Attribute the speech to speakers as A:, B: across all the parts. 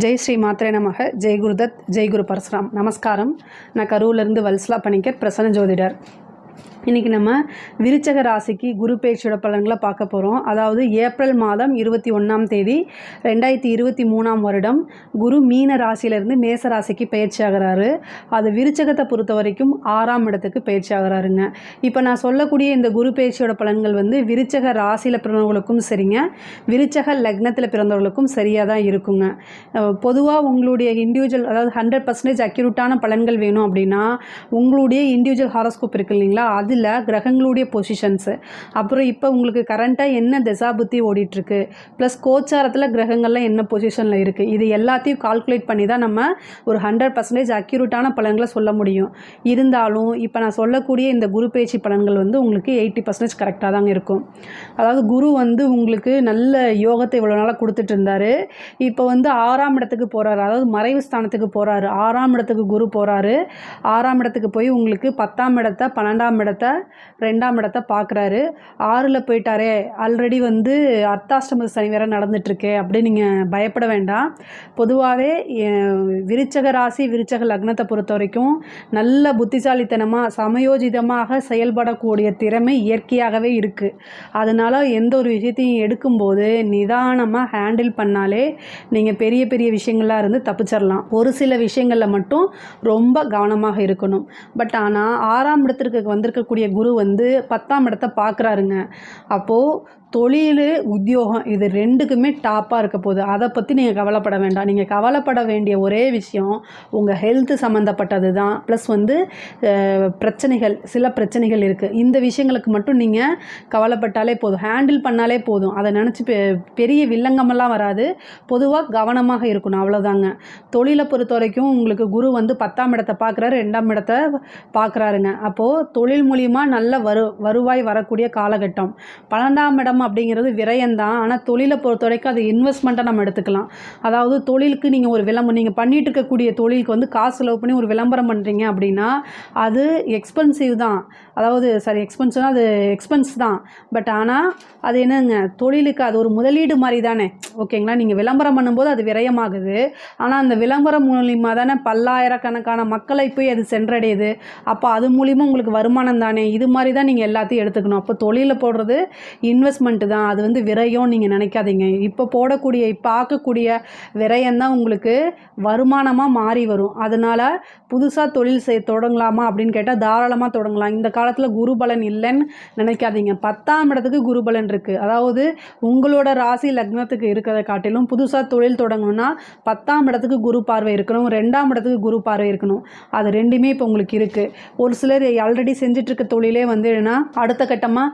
A: ஜெய் ஸ்ரீ மாத்திரை நமக. ஜெய் குருதத் ஜெய் குரு பரசுராம். நமஸ்காரம். நான் கரூர்லேருந்து வல்சலா பணிக்கர் பிரசன்ன ஜோதிடர். இன்றைக்கி நம்ம விருச்சக ராசிக்கு குரு பேச்சோட பலன்களை பார்க்க போகிறோம் அதாவது ஏப்ரல் மாதம் இருபத்தி ஒன்றாம் தேதி ரெண்டாயிரத்தி இருபத்தி மூணாம் வருடம் குரு மீன ராசியிலேருந்து மேச ராசிக்கு பயிற்சி ஆகிறாரு. அது விருச்சகத்தை பொறுத்த வரைக்கும் ஆறாம் இடத்துக்கு பயிற்சி ஆகிறாருங்க. இப்போ நான் சொல்லக்கூடிய இந்த குரு பயிற்சியோட பலன்கள் வந்து விருச்சக ராசியில் பிறந்தவங்களுக்கும் சரிங்க. விருச்சக லக்னத்தில் பிறந்தவர்களுக்கும் சரியாக தான் இருக்குங்க. பொதுவாக உங்களுடைய இண்டிவிஜுவல் அதாவது ஹண்ட்ரட் பர்சன்டேஜ் அக்யூரேட்டான பலன்கள் வேணும் அப்படின்னா உங்களுடைய இண்டிவிஜுவல் ஹாரோஸ்கோப் இருக்கு இல்லைங்களா? அதில் கிரகங்களுடைய பொசிஷன்ஸு அப்புறம் இப்போ உங்களுக்கு கரண்ட்டாக என்ன தசாபுத்தி ஓடிட்டுருக்கு? ப்ளஸ் கோச்சாரத்தில் கிரகங்கள்லாம் என்ன பொசிஷனில் இருக்குது இது எல்லாத்தையும் கால்குலேட் பண்ணி தான் நம்ம ஒரு ஹண்ட்ரட் பர்சன்டேஜ் அக்யூரேட்டான பலன்களை சொல்ல முடியும். இருந்தாலும் இப்போ நான் சொல்லக்கூடிய இந்த குரு பேச்சு பலன்கள் வந்து உங்களுக்கு எயிட்டி பர்சன்டேஜ் கரெக்டாக தாங்க இருக்கும். அதாவது குரு வந்து உங்களுக்கு நல்ல யோகத்தை இவ்வளோ நாளாக கொடுத்துட்டு இருந்தார். இப்போ வந்து ஆறாம் இடத்துக்கு போகிறாரு அதாவது மறைவு ஸ்தானத்துக்கு போகிறாரு ஆறாம் இடத்துக்கு குரு போகிறாரு ஆறாம் இடத்துக்கு போய் உங்களுக்கு பத்தாம் இடத்த பன்னெண்டாம் இடத்த ரெண்டாம் இடத்த பார்க்குறாரு ஆறில் போயிட்டாரே ஆல்ரெடி வந்து அர்த்தாஷ்டம சனி வேறு நடந்துட்டுருக்கே அப்படி நீங்கள் பயப்பட வேண்டாம். பொதுவாகவே விருச்சக ராசி விருச்சக லக்னத்தை பொறுத்த வரைக்கும் நல்ல புத்திசாலித்தனமாக சமயோஜிதமாக செயல்படக்கூடிய திறமை இயற்கையாகவே இருக்குது அதனால் எந்த ஒரு விஷயத்தையும் எடுக்கும்போது நிதானமாக ஹேண்டில் பண்ணாலே நீங்கள் பெரிய பெரிய விஷயங்களாக இருந்து தப்பிச்சிடலாம் ஒரு சில விஷயங்களில் மட்டும் ரொம்ப கவனமாக இருக்கணும். பட் ஆனால் ஆறாம் இடத்திற்கு இருக்கக்கூடிய குரு வந்து பத்தாம் இடத்த பார்க்குறாருங்க. அப்போது தொழில் உத்தியோகம் இது ரெண்டுக்குமே டாப்பாக இருக்க போகுது. அதை பற்றி நீங்கள் கவலைப்பட வேண்டாம். நீங்கள் கவலைப்பட வேண்டிய ஒரே விஷயம் உங்கள் ஹெல்த்து சம்மந்தப்பட்டது தான் ப்ளஸ் வந்து பிரச்சனைகள் சில பிரச்சனைகள் இருக்குது இந்த விஷயங்களுக்கு மட்டும் நீங்கள் கவலைப்பட்டாலே போதும். ஹேண்டில் பண்ணாலே போதும். அதை நினச்சி பெ பெரிய வில்லங்கமெல்லாம் வராது. பொதுவாக கவனமாக இருக்கணும். அவ்வளோதாங்க தொழிலை பொறுத்த வரைக்கும் உங்களுக்கு குரு வந்து பத்தாம் இடத்தை பார்க்குறாரு ரெண்டாம் இடத்த பார்க்குறாருங்க. அப்போது தொழில் மூலியமாக நல்ல வரு வருவாய் வரக்கூடிய காலகட்டம். பன்னெண்டாம் இடம் அப்படிங்கிறது விரயம்தான். ஆனால் தொழிலை பொறுத்த வரைக்கும் அது இன்வெஸ்ட்மெண்ட்டாக நம்ம எடுத்துக்கலாம். அதாவது தொழிலுக்கு நீங்கள் ஒரு விளம்பரம் நீங்கள் பண்ணிட்டு இருக்கக்கூடிய தொழிலுக்கு வந்து காசு செலவு பண்ணி ஒரு விளம்பரம் பண்ணுறீங்க அப்படின்னா அது எக்ஸ்பென்சிவ் தான். அதாவது சாரி எக்ஸ்பென்சிவ்னா அது எக்ஸ்பென்ஸ் தான். பட் ஆனால் அது என்னங்க தொழிலுக்கு அது ஒரு முதலீடு மாதிரி தானே. ஓகேங்களா? நீங்கள் விளம்பரம் பண்ணும்போது அது விரயமாகுது. ஆனால் அந்த விளம்பரம் மூலிமா தானே பல்லாயிரக்கணக்கான மக்களை போய் அது சென்றடையுது. அப்போ அது மூலிமா உங்களுக்கு வருமானம் தானே. இது மாதிரி தான் நீங்கள் எல்லாத்தையும் எடுத்துக்கணும். அப்போ தொழிலில் போடுறது இன்வெஸ்ட்மெண்ட் இன்வெஸ்ட்மெண்ட்டு தான். அது வந்து விரயம்னு நீங்கள் நினைக்காதீங்க. இப்போ போடக்கூடிய இப்போ ஆக்கக்கூடிய விரயம் தான் உங்களுக்கு வருமானமாக மாறி வரும். அதனால் புதுசாக தொழில் செய்ய தொடங்கலாமா அப்படின்னு கேட்டால் தாராளமாக தொடங்கலாம். இந்த காலத்தில் குருபலன் இல்லைன்னு நினைக்காதீங்க. பத்தாம் இடத்துக்கு குருபலன் இருக்குது அதாவது உங்களோட ராசி லக்னத்துக்கு இருக்கிறத காட்டிலும் புதுசாக தொழில் தொடங்கணும்னா பத்தாம் இடத்துக்கு குரு பார்வை இருக்கணும். ரெண்டாம் இடத்துக்கு குரு பார்வை இருக்கணும். அது ரெண்டுமே இப்போ உங்களுக்கு இருக்குது ஒரு சிலர் ஆல்ரெடி செஞ்சிட்ருக்க தொழிலே வந்து என்னென்னா அடுத்த கட்டமாக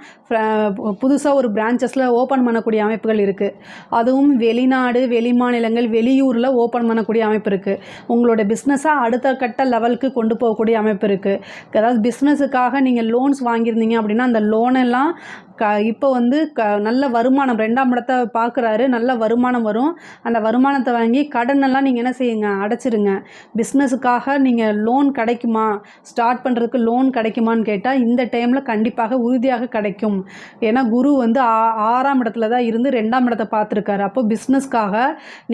A: புதுசாக ஒரு பிரான்ச்சஸில் ஓப்பன் பண்ணக்கூடிய அமைப்புகள் இருக்குது அதுவும் வெளிநாடு வெளி மாநிலங்கள் வெளியூரில் ஓப்பன் பண்ணக்கூடிய அமைப்பு இருக்குது உங்களோட பிஸ்னஸாக அடுத்த கட்ட லெவலுக்கு கொண்டு போகக்கூடிய அமைப்பு இருக்குது அதாவது பிஸ்னஸுக்காக நீங்கள் லோன்ஸ் வாங்கியிருந்தீங்க அப்படின்னா அந்த லோனெல்லாம் க இப்போ வந்து க நல்ல வருமானம் ரெண்டாம் இடத்த பார்க்குறாரு நல்ல வருமானம் வரும். அந்த வருமானத்தை வாங்கி கடனெல்லாம் நீங்கள் என்ன செய்யுங்க? அடைச்சிருங்க. பிஸ்னஸுக்காக நீங்கள் லோன் கிடைக்குமா? ஸ்டார்ட் பண்ணுறதுக்கு லோன் கிடைக்குமான்னு கேட்டால் இந்த டைமில் கண்டிப்பாக உறுதியாக கிடைக்கும். ஏன்னா குரு வந்து ஆறாம் இடத்துல தான் இருந்து ரெண்டாம் இடத்த பார்த்துருக்காரு. அப்போ பிஸ்னஸ்க்காக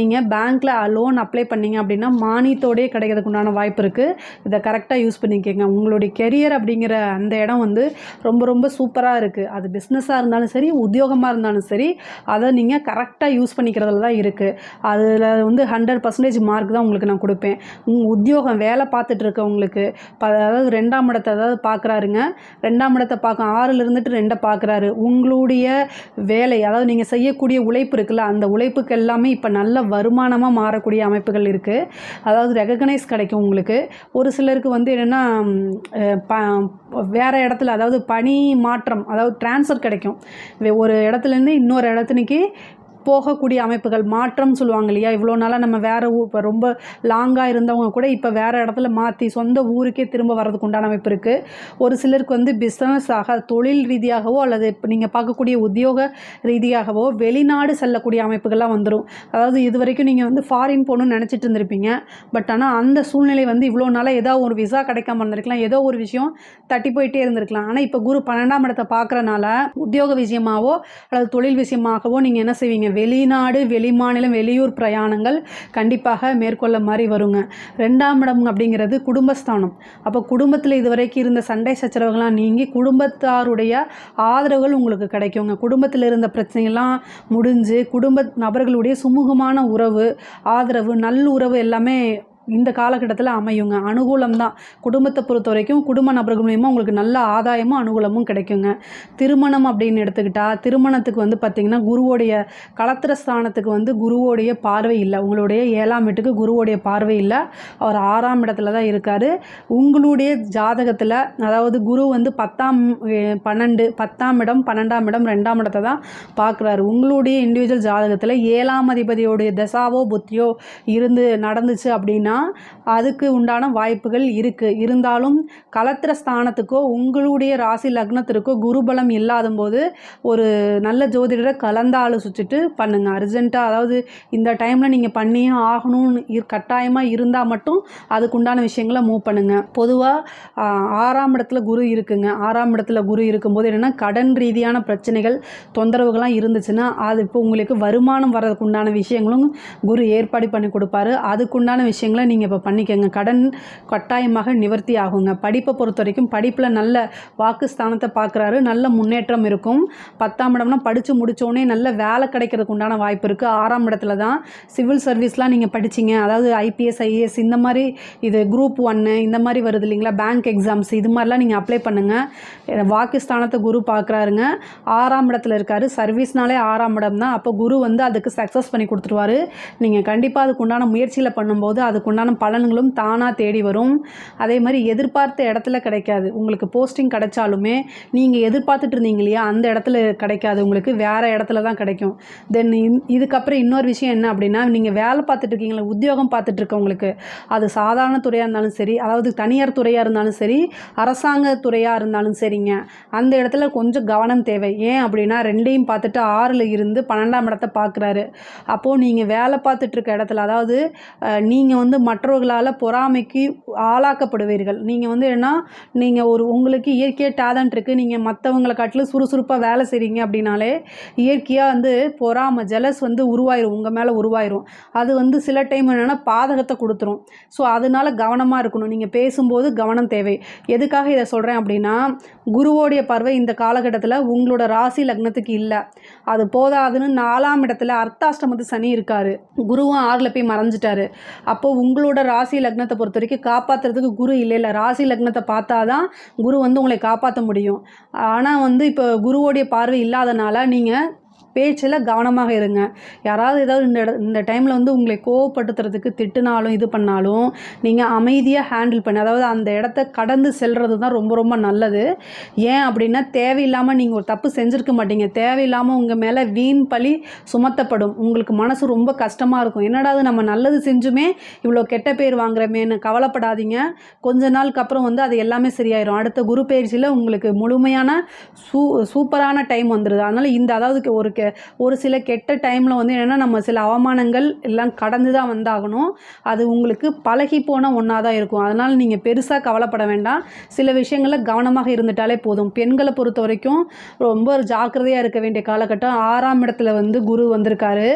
A: நீங்கள் பேங்க்கில் லோன் அப்ளை பண்ணீங்க அப்படின்னா மானியத்தோடையே கிடைக்கிறதுக்கு உண்டான வாய்ப்பு இருக்குது இதை கரெக்டாக யூஸ் பண்ணிக்கோங்க. உங்களுடைய கெரியர் அப்படிங்கிற அந்த இடம் வந்து ரொம்ப ரொம்ப சூப்பராக இருக்குது அது பிஸ்னஸாக இருந்தாலும் சரி உத்தியோகமாக இருந்தாலும் சரி அதை நீங்கள் கரெக்டாக யூஸ் பண்ணிக்கிறதுல தான் இருக்குது அதில் வந்து ஹண்ட்ரட் பர்சன்டேஜ் மார்க் தான் உங்களுக்கு நான் கொடுப்பேன். உங்கள் உத்தியோகம் வேலை பார்த்துட்டு இருக்கவங்களுக்கு ப அதாவது ரெண்டாம் இடத்தை அதாவது பார்க்குறாருங்க. ரெண்டாம் இடத்தை பார்க்க ஆறில் இருந்துட்டு ரெண்டை பார்க்குறாரு. உங்களுடைய வேலை அதாவது நீங்கள் செய்யக்கூடிய உழைப்பு இருக்குல்ல அந்த உழைப்புக்கு எல்லாமே இப்போ நல்ல வருமானமாக மாறக்கூடிய அமைப்புகள் இருக்குது அதாவது ரெகக்னைஸ் கிடைக்கும் உங்களுக்கு. ஒரு சிலருக்கு வந்து என்னென்னா ப வேறு இடத்துல அதாவது பணி மாற்றம் அதாவது ட்ரான்ஸ்ஃபர் கிடைக்கும். வே- ஒரு இடத்துலேருந்து இன்னொரு இடத்துக்கு போகக்கூடிய அமைப்புகள் மாற்றம் சொல்லுவாங்க இல்லையா? இவ்வளோ நாளாக நம்ம வேறு ஊர் இப்போ ரொம்ப லாங்காக இருந்தவங்க கூட இப்போ வேறு இடத்துல மாற்றி சொந்த ஊருக்கே திரும்ப வர்றதுக்கு உண்டான அமைப்பு இருக்குது ஒரு சிலருக்கு வந்து பிஸ்னஸ் ஆக தொழில் ரீதியாகவோ அல்லது இப்போ நீங்கள் பார்க்கக்கூடிய உத்தியோக ரீதியாகவோ வெளிநாடு செல்லக்கூடிய அமைப்புகள்லாம் வந்துடும் அதாவது இது வரைக்கும் நீங்கள் வந்து ஃபாரின் போகணும்னு நினச்சிட்டு இருந்திருப்பீங்க. பட் ஆனால் அந்த சூழ்நிலை வந்து இவ்வளோ நாளாக ஏதோ ஒரு விசா கிடைக்காம இருந்திருக்கலாம். ஏதோ ஒரு விஷயம் தட்டி போயிட்டே இருந்திருக்கலாம். ஆனால் இப்போ குரு பன்னெண்டாம் இடத்தை பார்க்குறனால உத்தியோக விஷயமாவோ அல்லது தொழில் விஷயமாகவோ நீங்கள் என்ன செய்வீங்க? வெளிநாடு வெளிமாநிலம் வெளியூர் பிரயாணங்கள் கண்டிப்பாக மேற்கொள்ள மாதிரி வருங்க. ரெண்டாம் இடம் அப்படிங்கிறது குடும்பஸ்தானம். அப்போ குடும்பத்தில் இதுவரைக்கும் இருந்த சண்டை சச்சரவுகள்லாம் நீங்கி குடும்பத்தாருடைய ஆதரவுகள் உங்களுக்கு கிடைக்குங்க. குடும்பத்தில் இருந்த பிரச்சனைகள்லாம் முடிஞ்சு குடும்ப நபர்களுடைய சுமூகமான உறவு ஆதரவு நல்லுறவு எல்லாமே இந்த காலகட்டத்தில் அமையுங்க. அனுகூலம் தான் குடும்பத்தை பொறுத்த வரைக்கும் குடும்ப நபர்கள் மூலியமாக உங்களுக்கு நல்ல ஆதாயமும் அனுகூலமும் கிடைக்குங்க. திருமணம் அப்படின்னு எடுத்துக்கிட்டால் திருமணத்துக்கு வந்து பார்த்திங்கன்னா குருவோடைய களத்திர ஸ்தானத்துக்கு வந்து குருவோடைய பார்வை இல்லை. உங்களுடைய ஏழாம் வீட்டுக்கு குருவோடைய பார்வை இல்லை. அவர் ஆறாம் இடத்துல தான் இருக்கார். உங்களுடைய ஜாதகத்தில் அதாவது குரு வந்து பத்தாம் பன்னெண்டு பத்தாம் இடம் பன்னெண்டாம் இடம் ரெண்டாம் இடத்தை தான் பார்க்குறாரு உங்களுடைய இண்டிவிஜுவல் ஜாதகத்தில் ஏழாம் அதிபதியோடைய தசாவோ புத்தியோ இருந்து நடந்துச்சு அப்படின்னா அதுக்கு உண்டான வாய்ப்புகள் இருக்குது இருந்தாலும் கலத்திர ஸ்தானத்துக்கோ உங்களுடைய ராசி லக்னத்திற்கோ குருபலம் இல்லாத போது ஒரு நல்ல ஜோதிடரை கலந்து ஆலோசிச்சுட்டு பண்ணுங்கள் அர்ஜென்ட்டாக அதாவது இந்த டைமில் நீங்கள் பண்ணியே ஆகணும்னு இரு கட்டாயமாக இருந்தால் மட்டும் அதுக்குண்டான விஷயங்களை மூவ் பண்ணுங்கள் பொதுவாக ஆறாம் இடத்துல குரு இருக்குங்க. ஆறாம் இடத்துல குரு இருக்கும்போது என்னென்னா கடன் ரீதியான பிரச்சனைகள் தொந்தரவுகள்லாம் இருந்துச்சுன்னா அது இப்போ உங்களுக்கு வருமானம் வர்றதுக்குண்டான விஷயங்களும் குரு ஏற்பாடு பண்ணி கொடுப்பாரு. அதுக்குண்டான விஷயங்களை நீங்கள் இப்போ பண்ணிக்கோங்க. கடன் கட்டாயமாக நிவர்த்தி ஆகுங்க. படிப்பை பொறுத்த வரைக்கும் படிப்பில் நல்ல வாக்கு ஸ்தானத்தை பார்க்குறாரு. நல்ல முன்னேற்றம் இருக்கும். பத்தாம் இடம்னா படித்து முடித்தோடனே நல்ல வேலை கிடைக்கிறதுக்கு உண்டான வாய்ப்பு இருக்குது ஆறாம் இடத்துல தான் சிவில் சர்வீஸ்லாம் நீங்கள் படிச்சீங்க. அதாவது ஐபிஎஸ் ஐஏஎஸ் இந்த மாதிரி இது குரூப் ஒன்று இந்த மாதிரி வருது இல்லைங்களா? பேங்க் எக்ஸாம்ஸ் இது மாதிரிலாம் நீங்கள் அப்ளை பண்ணுங்கள் வாக்கு ஸ்தானத்தை குரு பார்க்குறாருங்க. ஆறாம் இடத்துல இருக்கார். சர்வீஸ்னாலே ஆறாம் இடம் தான். அப்போ குரு வந்து அதுக்கு சக்ஸஸ் பண்ணி கொடுத்துருவாரு. நீங்கள் கண்டிப்பாக அதுக்கு உண்டான முயற்சியில் பண்ணும்போது அதுக்கு உண்டான பலன்களும் தானாக தேடி வரும். அதே மாதிரி எதிர்பார்த்த இடத்துல கிடைக்காது. உங்களுக்கு போஸ்டிங் கிடைச்சாலுமே நீங்கள் எதிர்பார்த்துட்டு இருந்தீங்க இல்லையா அந்த இடத்துல கிடைக்காது. உங்களுக்கு வேறு இடத்துல தான் கிடைக்கும். தென் இதுக்கப்புறம் இன்னொரு விஷயம் என்ன அப்படின்னா நீங்கள் வேலை பார்த்துட்டு இருக்கீங்களா உத்தியோகம் பார்த்துட்டு இருக்கவங்களுக்கு அது சாதாரண துறையாக இருந்தாலும் சரி அதாவது தனியார் துறையாக இருந்தாலும் சரி அரசாங்க துறையாக இருந்தாலும் சரிங்க. அந்த இடத்துல கொஞ்சம் கவனம் தேவை. ஏன் அப்படின்னா ரெண்டையும் பார்த்துட்டு ஆறில் இருந்து பன்னெண்டாம் இடத்த பார்க்குறாரு. அப்போது நீங்கள் வேலை பார்த்துட்டு இருக்க இடத்துல அதாவது நீங்கள் வந்து மற்றவர்களால் பொறாமைக்கு ஆளாக்கப்படுவீர்கள். நீங்கள் வந்து என்ன நீங்கள் ஒரு உங்களுக்கு இயற்கையாக டேலண்ட் இருக்குது நீங்கள் மற்றவங்களை காட்டிலும் சுறுசுறுப்பாக வேலை செய்கிறீங்க அப்படின்னாலே இயற்கையாக வந்து பொறாமை ஜெலஸ் வந்து உருவாயிரும் உங்கள் மேலே உருவாயிரும். அது வந்து சில டைம் என்னென்னா பாதகத்தை கொடுத்துரும். ஸோ அதனால கவனமாக இருக்கணும். நீங்கள் பேசும்போது கவனம் தேவை. எதுக்காக இதை சொல்கிறேன் அப்படின்னா குருவோடைய பார்வை இந்த காலகட்டத்தில் உங்களோட ராசி லக்னத்துக்கு இல்லை. அது போதாதுன்னு நாலாம் இடத்துல அர்த்தாஷ்டமத்து சனி இருக்காரு. குருவும் ஆறில் போய் மறைஞ்சிட்டாரு. அப்போ உங்களோட ராசி லக்னத்தை பொறுத்த வரைக்கும் காப்பாற்றுறதுக்கு குரு இல்லை இல்லை. ராசி லக்னத்தை பார்த்தா தான் குரு வந்து உங்களை காப்பாற்ற முடியும். ஆனால் வந்து இப்போ குருவோடைய பார்வை இல்லாதனால நீங்கள் பேச்சில் கவனமாக இருங்க. யாராவது ஏதாவது இந்த இந்த டைமில் வந்து உங்களை கோவப்படுத்துறதுக்கு திட்டுனாலும் இது பண்ணாலும் நீங்கள் அமைதியாக ஹேண்டில் பண்ணி. அதாவது அந்த இடத்த கடந்து செல்கிறது தான் ரொம்ப ரொம்ப நல்லது. ஏன் அப்படின்னா தேவையில்லாமல் நீங்கள் ஒரு தப்பு செஞ்சுருக்க மாட்டீங்க. தேவையில்லாமல் உங்கள் மேலே வீண் பழி சுமத்தப்படும். உங்களுக்கு மனசு ரொம்ப கஷ்டமாக இருக்கும். என்னடா அது நம்ம நல்லது செஞ்சுமே இவ்வளோ கெட்ட பேர் வாங்குறமேன்னு கவலைப்படாதீங்க. கொஞ்ச நாளுக்கு அப்புறம் வந்து அது எல்லாமே சரியாயிரும். அடுத்த குரு பயிற்சியில் உங்களுக்கு முழுமையான சூ சூப்பரான டைம் வந்துடுது அதனால் இந்த அதாவது ஒரு கெ ஒரு சில கெட்ட டைமில் வந்து என்னென்னா நம்ம சில அவமானங்கள் எல்லாம் கடந்து தான் வந்தாகணும். அது உங்களுக்கு பழகி போன ஒன்றா தான் இருக்கும். அதனால் நீங்கள் பெருசாக கவலைப்பட வேண்டாம். சில விஷயங்களில் கவனமாக இருந்துட்டாலே போதும். பெண்களை பொறுத்த வரைக்கும் ரொம்ப ஜாக்கிரதையாக இருக்க வேண்டிய காலகட்டம். ஆறாம் இடத்துல வந்து குரு வந்திருக்காரு.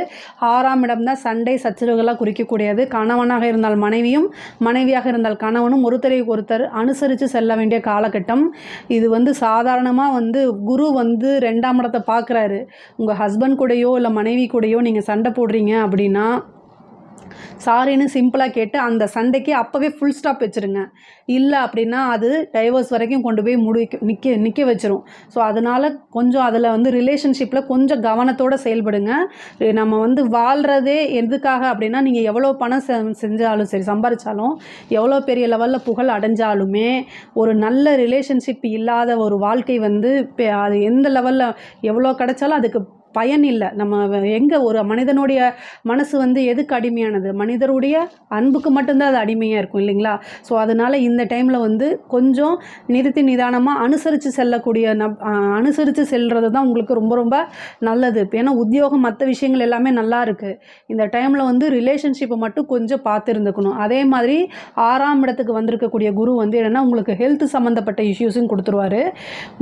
A: ஆறாம் இடம் தான் சண்டை சச்சரவுகளாக குறிக்கக்கூடியது. கணவனாக இருந்தால் மனைவியும் மனைவியாக இருந்தால் கணவனும் ஒருத்தரை ஒருத்தர் அனுசரித்து செல்ல வேண்டிய காலகட்டம். இது வந்து சாதாரணமாக வந்து குரு வந்து ரெண்டாம் இடத்தை பார்க்குறாரு. உங்கள் ஹஸ்பண்ட் கூடயோ இல்லை மனைவி கூடயோ நீங்கள் சண்டை போடுறீங்க அப்படின்னா சாரின்னு சிம்பிளாக கேட்டு அந்த சண்டைக்கு அப்போவே ஃபுல் ஸ்டாப் வச்சுருங்க. இல்லை அப்படின்னா அது டைவர்ஸ் வரைக்கும் கொண்டு போய் முடிக்க நிற்க நிற்க வச்சிரும். ஸோ அதனால் கொஞ்சம் அதில் வந்து ரிலேஷன்ஷிப்பில் கொஞ்சம் கவனத்தோடு செயல்படுங்க. நம்ம வந்து வாழ்கிறதே எதுக்காக அப்படின்னா நீங்கள் எவ்வளோ பணம் செ செஞ்சாலும் சரி சம்பாதிச்சாலும் எவ்வளோ பெரிய லெவலில் புகழ் அடைஞ்சாலுமே ஒரு நல்ல ரிலேஷன்ஷிப் இல்லாத ஒரு வாழ்க்கை வந்து அது எந்த லெவலில் எவ்வளோ கிடைச்சாலும் அதுக்கு பயன் இல்லை. நம்ம எங்கே ஒரு மனிதனுடைய மனசு வந்து எதுக்கு அடிமையானது? மனிதருடைய அன்புக்கு மட்டும்தான் அது அடிமையாக இருக்கும் இல்லைங்களா? ஸோ அதனால் இந்த டைமில் வந்து கொஞ்சம் நிறுத்தி நிதானமாக அனுசரித்து செல்லக்கூடிய நப் அனுசரித்து செல்கிறது தான் உங்களுக்கு ரொம்ப ரொம்ப நல்லது. ஏன்னா உத்தியோகம் மற்ற விஷயங்கள் எல்லாமே நல்லா இருக்குது இந்த டைமில் வந்து ரிலேஷன்ஷிப்பை மட்டும் கொஞ்சம் பார்த்து இருந்துக்கணும் அதே மாதிரி ஆறாம் இடத்துக்கு வந்திருக்கக்கூடிய குரு வந்து என்னென்னா உங்களுக்கு ஹெல்த் சம்மந்தப்பட்ட இஷ்யூஸும் கொடுத்துருவாரு.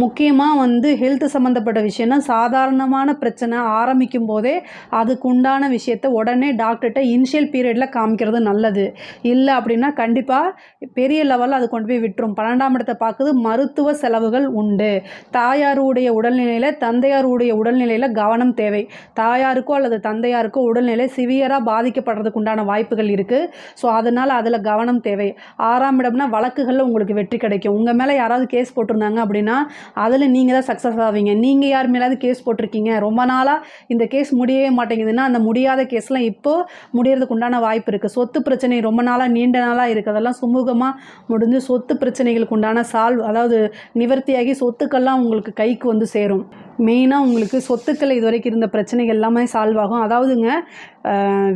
A: முக்கியமாக வந்து ஹெல்த் சம்மந்தப்பட்ட விஷயம்னா சாதாரணமான பிரச்சனை ஆரம்பிக்கும் போதே அதுக்கு உண்டான விஷயத்த உடனே டாக்டர்கிட்ட இனிஷியல் பீரியடில் காமிக்கிறது நல்லது. இல்லை அப்படின்னா கண்டிப்பாக பெரிய லெவலில் அது கொண்டு போய் விட்டுரும். பன்னெண்டாம் இடத்தை பார்க்குது மருத்துவ செலவுகள் உண்டு. தாயாருடைய உடல்நிலையில் தந்தையாருடைய உடல்நிலையில் கவனம் தேவை. தாயாருக்கோ அல்லது தந்தையாருக்கோ உடல்நிலை சிவியராக பாதிக்கப்படுறதுக்கு உண்டான வாய்ப்புகள் இருக்குது ஸோ அதனால் அதில் கவனம் தேவை. ஆறாம் இடம்னா வழக்குகளில் உங்களுக்கு வெற்றி கிடைக்கும். உங்கள் மேலே யாராவது கேஸ் போட்டிருந்தாங்க அப்படின்னா அதில் நீங்கள் தான் சக்ஸஸ் ஆவீங்க. நீங்கள் யார் மேலாவது கேஸ் போட்டிருக்கீங்க. ரொம்ப நாளாக இந்த கேஸ் முடியவே மாட்டேங்குதுன்னா அந்த முடியாத கேஸ்லாம் இப்போது முடியறதுக்கு உண்டான வாய்ப்பு இருக்குது சொத்து பிரச்சனை ரொம்ப நாளாக நீண்ட நாளாக இருக்குது அதெல்லாம் சுமூகமாக முடிஞ்சு சொத்து பிரச்சனைகளுக்கு உண்டான சால்வ் அதாவது நிவர்த்தியாகி சொத்துக்கள்லாம் உங்களுக்கு கைக்கு வந்து சேரும். மெயினாக உங்களுக்கு சொத்துக்கள் இது வரைக்கும் இருந்த பிரச்சனைகள் எல்லாமே சால்வ் ஆகும். அதாவதுங்க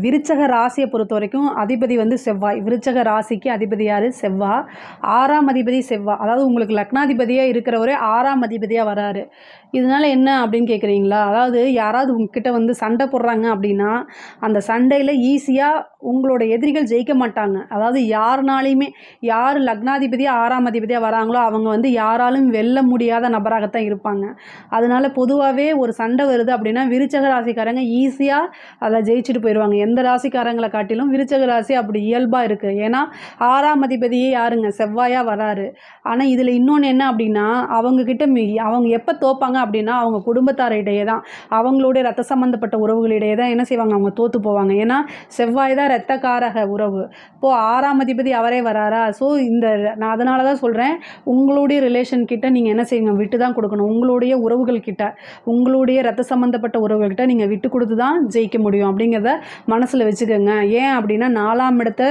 A: விருச்சக ராசியை பொறுத்த வரைக்கும் அதிபதி வந்து செவ்வாய். விருச்சக ராசிக்கு அதிபதி யார்? செவ்வாய் ஆறாம் அதிபதி செவ்வாய் அதாவது உங்களுக்கு லக்னாதிபதியாக இருக்கிறவரே ஆறாம் அதிபதியாக வராரு. இதனால என்ன அப்படின்னு கேட்குறீங்களா அதாவது யாராவது உங்ககிட்ட வந்து சண்டை போடுறாங்க அப்படின்னா அந்த சண்டையில் ஈஸியாக உங்களோட எதிரிகள் ஜெயிக்க மாட்டாங்க. அதாவது யாருனாலையுமே யார் லக்னாதிபதியாக ஆறாம் அதிபதியாக வராங்களோ அவங்க வந்து யாராலும் வெல்ல முடியாத நபராகத்தான் இருப்பாங்க. அதனால் பொதுவாகவே ஒரு சண்டை வருது அப்படின்னா விருச்சக ராசிக்காரங்க ஈஸியாக அதை ஜெயிச்சுட்டு போயிடுவாங்க எந்த ராசிக்காரங்களை காட்டிலும் விருச்சக ராசி அப்படி இயல்பாக இருக்குது ஏன்னா ஆறாம் அதிபதியே யாருங்க? செவ்வாயாக வராரு. ஆனால் இதில் இன்னொன்று என்ன அப்படின்னா அவங்கக்கிட்ட அவங்க எப்போ தோப்பாங்க அப்படின்னா அவங்க குடும்பத்தாரிடையே தான். அவங்களுடைய ரத்த சம்மந்தப்பட்ட உறவுகளிடையே தான் என்ன செய்வாங்க? அவங்க தோற்று போவாங்க. ஏன்னா செவ்வாய் தான் ரத்தக்காரக உறவு. இப்போது ஆறாம் அதிபதி அவரே வராரா? ஸோ இந்த நான் அதனால தான் சொல்கிறேன் உங்களுடைய ரிலேஷன் கிட்ட நீங்கள் என்ன செய்யுங்க? விட்டு தான் கொடுக்கணும். உங்களுடைய உறவுகள் கிட்ட உங்களுடைய ரத்த சம்மந்தப்பட்ட உறவுகள்கிட்ட நீங்கள் விட்டு கொடுத்து தான் ஜெயிக்க முடியும் அப்படிங்கிறத மனசில் வச்சுக்கோங்க. ஏன் அப்படின்னா நாலாம் இடத்த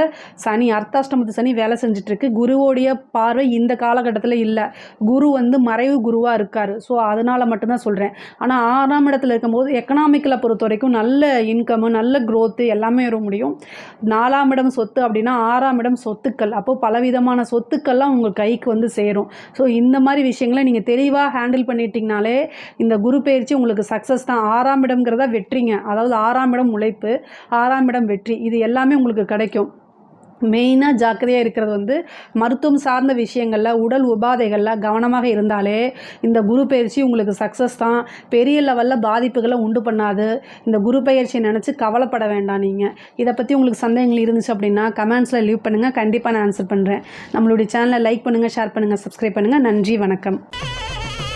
A: சனி அர்த்தாஷ்டமத்து சனி வேலை செஞ்சிட்ருக்கு. குருவோடைய பார்வை இந்த காலகட்டத்தில் இல்லை. குரு வந்து மறைவு குருவாக இருக்கார். ஸோ அதனால் மட்டும்தான் சொல்கிறேன் ஆனால் ஆறாம் இடத்துல இருக்கும்போது எக்கனாமிக்கலை பொறுத்த வரைக்கும் நல்ல இன்கமு நல்ல க்ரோத்து எல்லாமே வர முடியும். நாலாம் இடம் சொத்து அப்படின்னா ஆறாம் இடம் சொத்துக்கள். அப்போது பலவிதமான சொத்துக்கள்லாம் உங்கள் கைக்கு வந்து சேரும். ஸோ இந்த மாதிரி விஷயங்களை நீங்கள் தெளிவாக ஹேண்டில் பண்ணிட்டீங்கனாலே இந்த குரு பயிற்சி உங்களுக்கு சக்ஸஸ் தான். ஆறாம் இடம்ங்கிறத வெற்றிங்க அதாவது ஆறாம் இடம் உழைப்பு ஆறாம் இடம் வெற்றி இது எல்லாமே உங்களுக்கு கிடைக்கும். மெயினாக ஜாக்கிரதையாக இருக்கிறது வந்து மருத்துவம் சார்ந்த விஷயங்களில் உடல் உபாதைகளில் கவனமாக இருந்தாலே இந்த குரு பயிற்சி உங்களுக்கு சக்ஸஸ் தான். பெரிய லெவலில் பாதிப்புகளை உண்டு பண்ணாது. இந்த குரு பயிற்சியை நினச்சி கவலைப்பட வேண்டாம் நீங்கள் இதை பற்றி உங்களுக்கு சந்தேகங்கள் இருந்துச்சு அப்படின்னா கமெண்ட்ஸில் லீவ் பண்ணுங்கள் கண்டிப்பாக நான் ஆன்சர் பண்ணுறேன் நம்மளுடைய சேனலை லைக் பண்ணுங்கள் ஷேர் பண்ணுங்கள் சப்ஸ்கிரைப் பண்ணுங்கள் நன்றி வணக்கம்.